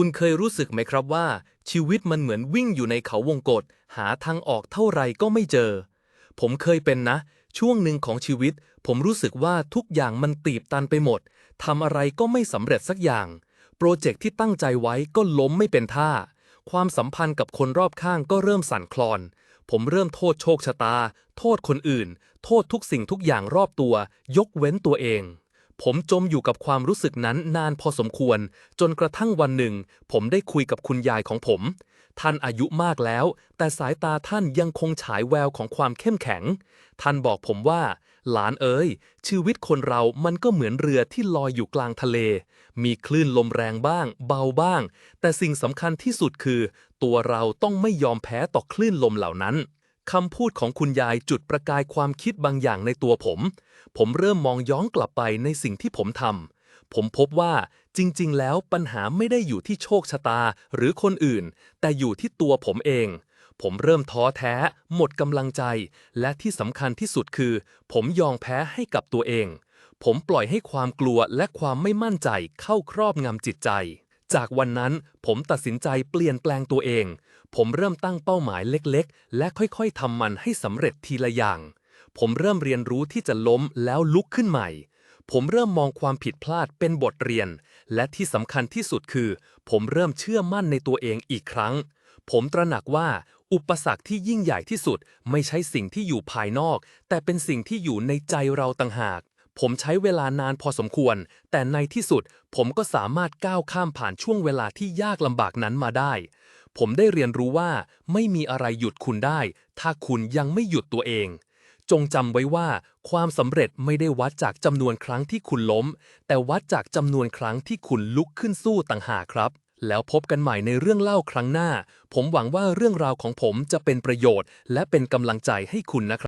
คุณเคยรู้สึกไหมครับว่า ชีวิตมันเหมือนวิ่งอยู่ในเขาวงกฏหาทางออกเท่าไรก็ไม่เจอ ผมเคยเป็นนะ ช่วงหนึ่งของชีวิต ผมรู้สึกว่าทุกอย่างมันตีบตันไปหมดทำอะไรก็ไม่สำเร็จสักอย่าง โปรเจกต์ที่ตั้งใจไว้ก็ล้มไม่เป็นท่า ความสัมพันธ์กับคนรอบข้างก็เริ่มสั่นคลอน ผมเริ่มโทษโชคชะตา โทษคนอื่น โทษทุกสิ่งทุกอย่างรอบตัว ยกเว้นตัวเอง ผมจมอยู่กับความรู้สึกนั้นนานพอสมควร จนกระทั่งวันหนึ่ง ผมได้คุยกับคุณยายของผม ท่านอายุมากแล้ว แต่สายตาท่านยังคงฉายแววของความเข้มแข็ง ท่านบอกผมว่า หลานเอ๋ยชีวิตคนเรามันก็เหมือนเรือที่ลอยอยู่กลางทะเล มีคลื่นลมแรงบ้าง เบาบ้าง แต่สิ่งสำคัญที่สุดคือ ตัวเราต้องไม่ยอมแพ้ต่อคลื่นลมเหล่านั้น คำพูดของคุณยายจุดประกายความคิดบางอย่างในตัวผม ผมเริ่มมองย้อนกลับไปในสิ่งที่ผมทำ ผมพบว่าจริง ๆ แล้วปัญหาไม่ได้อยู่ที่โชคชะตาหรือคนอื่น แต่อยู่ที่ตัวผมเอง ผมเริ่มท้อแท้ หมดกำลังใจ และที่สำคัญที่สุดคือ ผมยอมแพ้ให้กับตัวเอง ผมปล่อยให้ความกลัวและความไม่มั่นใจเข้าครอบงำจิตใจ จากวันนั้นผมตัดสินใจเปลี่ยนแปลงตัวเอง ผมเริ่มตั้งเป้าหมายเล็กๆ และค่อยๆทำมันให้สำเร็จทีละอย่าง ผมเริ่มเรียนรู้ที่จะล้มแล้วลุกขึ้นใหม่ ผมเริ่มมองความผิดพลาดเป็นบทเรียน และที่สำคัญที่สุดคือ ผมเริ่มเชื่อมั่นในตัวเองอีกครั้ง ผมตระหนักว่าอุปสรรคที่ยิ่งใหญ่ที่สุด ไม่ใช่สิ่งที่อยู่ภายนอก แต่เป็นสิ่งที่อยู่ในใจเราต่างหาก ผมใช้เวลานานพอสมควร แต่ในที่สุดผมก็สามารถก้าวข้ามผ่านช่วงเวลาที่ยากลำบากนั้นมาได้ ผมได้เรียนรู้ว่าไม่มีอะไรหยุดคุณได้ ถ้าคุณยังไม่หยุดตัวเอง จงจำไว้ว่า ความสำเร็จไม่ได้วัดจากจำนวนครั้งที่คุณล้ม แต่วัดจากจำนวนครั้งที่คุณลุกขึ้นสู้ต่างหากครับแล้วพบกันใหม่ในเรื่องเล่าครั้งหน้า ผมหวังว่าเรื่องราวของผมจะเป็นประโยชน์ และเป็นกำลังใจให้คุณนะครับ